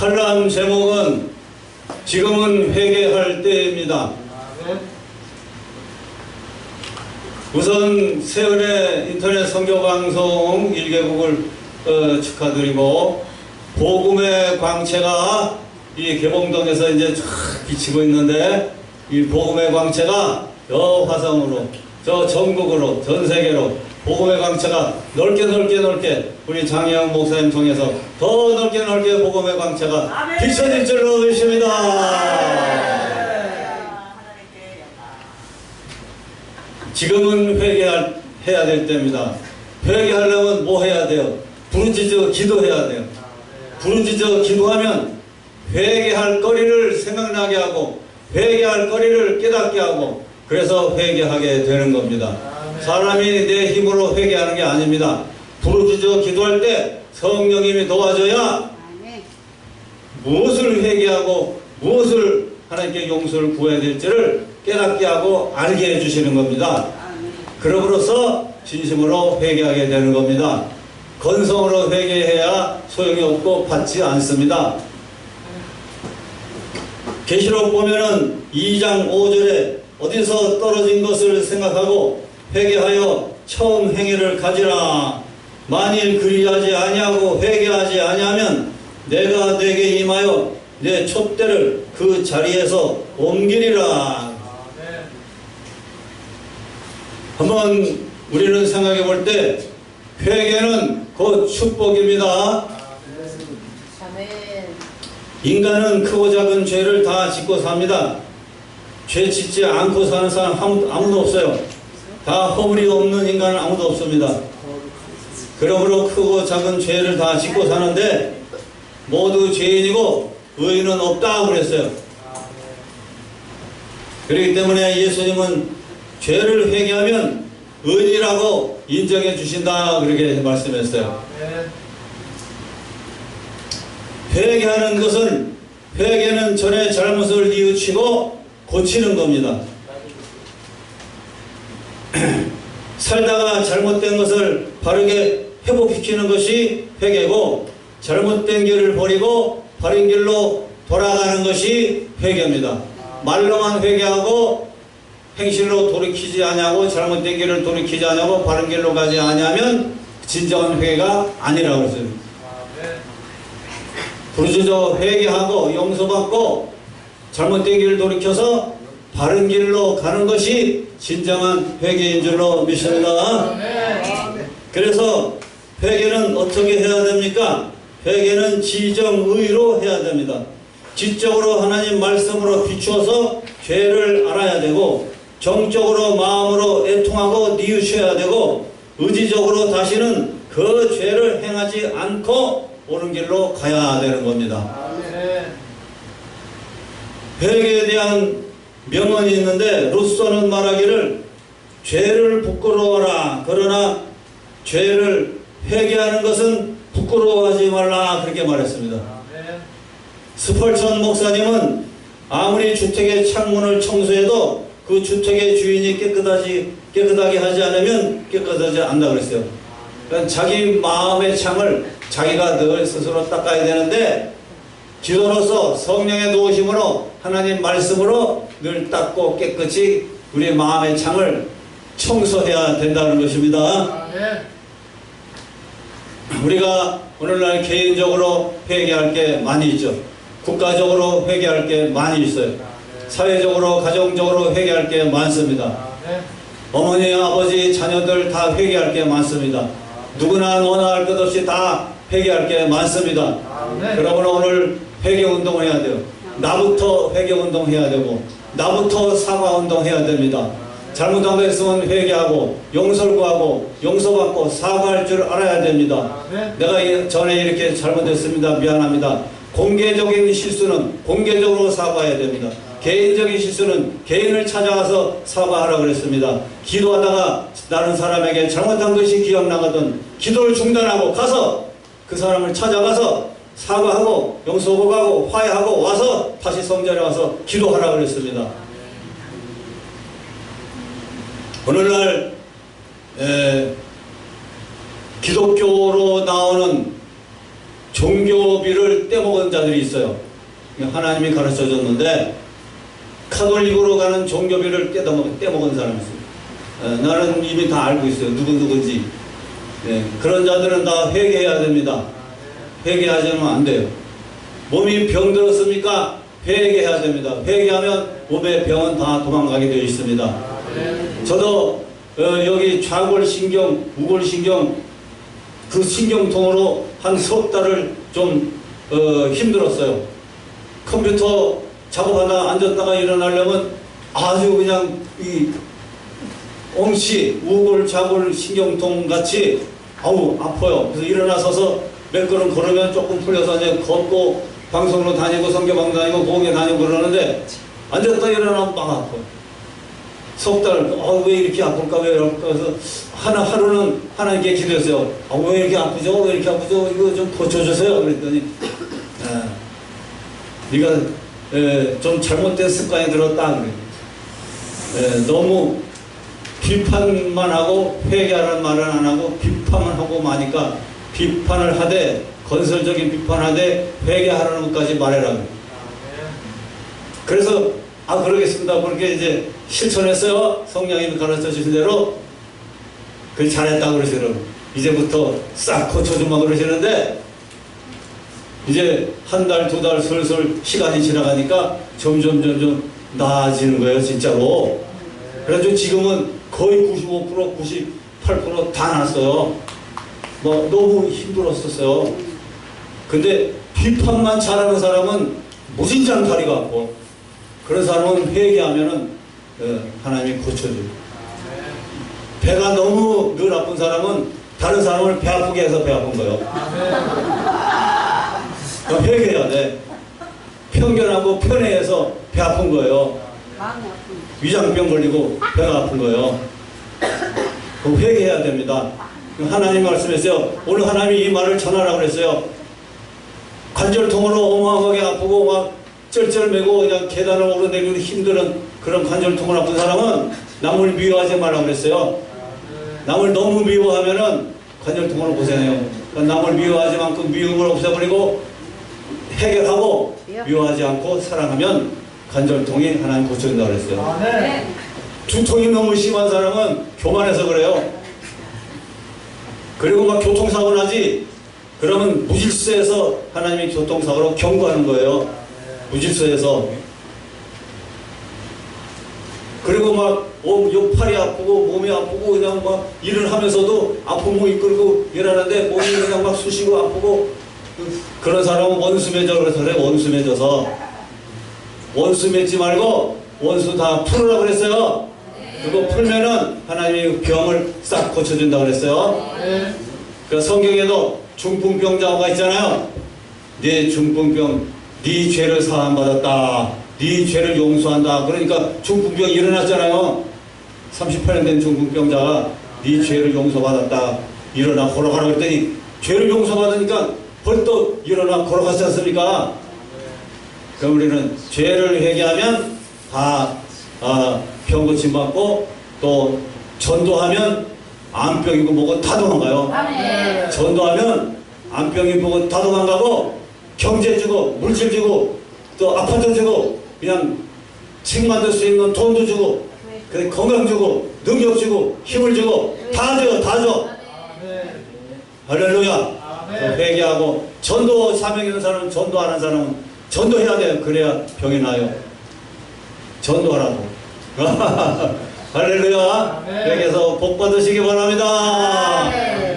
칼럼 제목은 지금은 회개할 때입니다. 우선 세월의 인터넷 선교방송 1개국을 어, 축하드리고 복음의 광채가 이 개봉동에서 이제 쫙 비치고 있는데 이 복음의 광채가 저 화성으로 저 전국으로 전 세계로 복음의 광채가 넓게 넓게 넓게 우리 장혜영 목사님 통해서 더 넓게 넓게 복음의 광채가 비춰질 줄로 믿습니다. 지금은 회개할 해야 될 때입니다. 회개하려면 뭐 해야 돼요? 부르짖어 기도해야 돼요. 부르짖어 기도하면 회개할 거리를 생각나게 하고 회개할 거리를 깨닫게 하고 그래서 회개하게 되는 겁니다. 사람이 내 힘으로 회개하는 게 아닙니다. 부르짖어 기도할 때 성령님이 도와줘야 무엇을 회개하고 무엇을 하나님께 용서를 구해야 될지를 깨닫게 하고 알게 해주시는 겁니다. 그러므로서 진심으로 회개하게 되는 겁니다. 건성으로 회개해야 소용이 없고 받지 않습니다. 계시록 보면은 2장 5절에 어디서 떨어진 것을 생각하고 회개하여 처음 행위를 가지라. 만일 그리하지 아니하고 회개하지 아니하면 내가 내게 임하여 내 촛대를 그 자리에서 옮기리라. 한번 우리는 생각해 볼 때 회개는 곧 축복입니다. 인간은 크고 작은 죄를 다 짓고 삽니다. 죄 짓지 않고 사는 사람 아무- 아무도 없어요. 다 허물이 없는 인간은 아무도 없습니다. 그러므로 크고 작은 죄를 다 짓고 사는데 모두 죄인이고 의인은 없다고 그랬어요. 그렇기 때문에 예수님은 죄를 회개하면 의인이라고 인정해 주신다 그렇게 말씀했어요. 회개하는 것은 회개는 전의 잘못을 뉘우치고 고치는 겁니다. 살다가 잘못된 것을 바르게 회복시키는 것이 회개고 잘못된 길을 버리고 바른 길로 돌아가는 것이 회개입니다. 말로만 회개하고 행실로 돌이키지 아니하고 잘못된 길을 돌이키지 아니하고 바른 길로 가지 아니하면 진정한 회개가 아니라고 했어요. 부르짖어 회개하고 용서받고 잘못된 길을 돌이켜서 바른 길로 가는 것이 진정한 회개인 줄로 믿습니다. 그래서 회개는 어떻게 해야 됩니까? 회개는 지정의로 해야 됩니다. 지적으로 하나님 말씀으로 비추어서 죄를 알아야 되고 정적으로 마음으로 애통하고 뉘우쳐야 되고 의지적으로 다시는 그 죄를 행하지 않고 옳은 길로 가야 되는 겁니다. 회개에 대한 명언이 있는데 루소는 말하기를 죄를 부끄러워라 그러나 죄를 회개하는 것은 부끄러워하지 말라 그렇게 말했습니다. 스펄천 목사님은 아무리 주택의 창문을 청소해도 그 주택의 주인이 깨끗하지 깨끗하게 하지 않으면 깨끗하지 않다 그랬어요. 그러니까 자기 마음의 창을 자기가 늘 스스로 닦아야 되는데 기도로서 성령의 도우심으로 하나님 말씀으로 늘 닦고 깨끗이 우리 마음의 창을 청소해야 된다는 것입니다. 우리가 오늘날 개인적으로 회개할 게 많이 있죠. 국가적으로 회개할 게 많이 있어요. 사회적으로, 가정적으로 회개할 게 많습니다. 어머니, 아버지, 자녀들 다 회개할 게 많습니다. 누구나 너나 할 것 없이 다 회개할 게 많습니다. 그러므로 오늘 회개 운동을 해야 돼요. 나부터 회개 운동 해야 되고, 나부터 사과 운동 해야 됩니다. 잘못한 거 있으면 회개하고, 용서를 구하고, 용서받고, 사과할 줄 알아야 됩니다. 내가 이- 전에 이렇게 잘못했습니다. 미안합니다. 공개적인 실수는 공개적으로 사과해야 됩니다. 개인적인 실수는 개인을 찾아가서 사과하라고 그랬습니다. 기도하다가 다른 사람에게 잘못한 것이 기억나거든 기도를 중단하고 가서 그 사람을 찾아가서 사과하고 용서하고 화해하고 와서 다시 성전에 와서 기도하라고 그랬습니다. 오늘날 에, 기독교로 나오는 종교비를 떼먹은 자들이 있어요. 하나님이 가르쳐 줬는데 카톨릭으로 가는 종교비를 떼먹, 떼먹은 사람이 있어요. 어, 나는 이미 다 알고 있어요. 누구 누군지. 네, 그런 자들은 다 회개해야 됩니다. 회개하지 않으면 안 돼요. 몸이 병들었습니까? 회개해야 됩니다. 회개하면 몸의 병은 다 도망가게 되어 있습니다. 저도 어, 여기 좌골신경, 우골신경 그 신경통으로 한 석 달을 좀 어, 힘들었어요. 컴퓨터 작업하다 앉았다가 일어나려면 아주 그냥 이 엉치, 우골, 좌골 신경통 같이 아우 아파요. 그래서 일어나서서 몇 걸음 걸으면 조금 풀려서 이제 걷고 방송으로 다니고 성교방 다니고 공에 다니고 그러는데 앉았다 일어나면 막 아파요. 석 달, 어, 왜 이렇게 아플까, 왜 이럴까, 그래서 하나, 하루는 하나님께 기도했어요. 아, 왜 이렇게 아프죠? 왜 이렇게 아프죠? 이거 좀 고쳐주세요. 그랬더니, 아, 네가 에, 좀 잘못된 습관이 들었다. 그래. 에, 너무 비판만 하고 회개하라는 말은 안 하고 비판만 하고 마니까 비판을 하되 건설적인 비판하되 회개하라는 것까지 말해라. 그래. 그래서 아 그러겠습니다. 그렇게 이제 실천했어요. 성령님이 가르쳐 주신 대로 그 잘했다 그러시더라고. 이제부터 싹 고쳐주마 그러시는데 이제 한 달, 두 달 슬슬 시간이 지나가니까 점점 점점 나아지는 거예요, 진짜로. 그래가지고 지금은 거의 95%, 98%다 났어요. 뭐 너무 힘들었었어요. 근데 비판만 잘하는 사람은 무진장 다리가 아고 그런 사람은 회개하면은 어, 하나님이 고쳐줘요. 배가 너무 늘 아픈 사람은 다른 사람을 배 아프게 해서 배 아픈 거예요. 그 회개해야 돼. 편견하고 편애해서 배 아픈 거예요. 위장병 걸리고 배가 아픈 거예요. 그 회개해야 됩니다. 하나님 말씀했어요. 오늘 하나님이 이 말을 전하라고 그랬어요. 관절통으로 어마어마하게 아프고 막 쩔쩔매고 그냥 계단을 오르내기도 힘든 그런 관절통을 아픈 사람은 남을 미워하지 말라고 그랬어요. 남을 너무 미워하면은 관절통으로 고생해요. 그러니까 남을 미워하지 만큼 미움을 없애버리고 해결하고 미워하지 않고 사랑하면 관절통이 하나님 고쳐준다고 그랬어요. 네. 두통이 너무 심한 사람은 교만해서 그래요. 그리고 막 교통사고 나지. 그러면 무질서에서 하나님이 교통사고로 경고하는 거예요. 무질서에서. 그리고 막 어, 요 팔이 아프고 몸이 아프고 그냥 막 일을 하면서도 몸 이끌고 일하는데 몸이 그냥 막 쑤시고 아프고 그런 사람은 원수 맺어 그래서 그래 원수 맺어서 원수 맺지 말고 원수 다 풀으라 그랬어요. 그거 풀면은 하나님이 병을 싹 고쳐준다 그랬어요. 그 성경에도 중풍병 자가 있잖아요. 네 중풍병, 네 죄를 사함 받았다. 네 죄를 용서한다. 그러니까 중풍병이 일어났잖아요. 38년 된 중풍병자가 네 죄를 용서받았다. 일어나 걸어가라 그랬더니 죄를 용서받으니까 벌떡 일어나 걸어갔지 않습니까? 그럼 우리는 죄를 회개하면 다 아, 병 고침 받고 또 전도하면 암병이고 뭐고 다 도망가요. 아멘. 전도하면 암병이 뭐고 다 도망가고 경제 주고 물질 주고 또 아파트 주고 그냥 책 만들 수 있는 돈도 주고 그래 건강 주고 능력 주고 힘을 주고 다 줘, 다 줘. 할렐루야. 회개하고 전도 사명 있는 사람은 전도하는 사람은 전도해야 돼요. 그래야 병이 나요. 전도하라고. 할렐루야. 네. 여기서 복 받으시기 바랍니다. 네.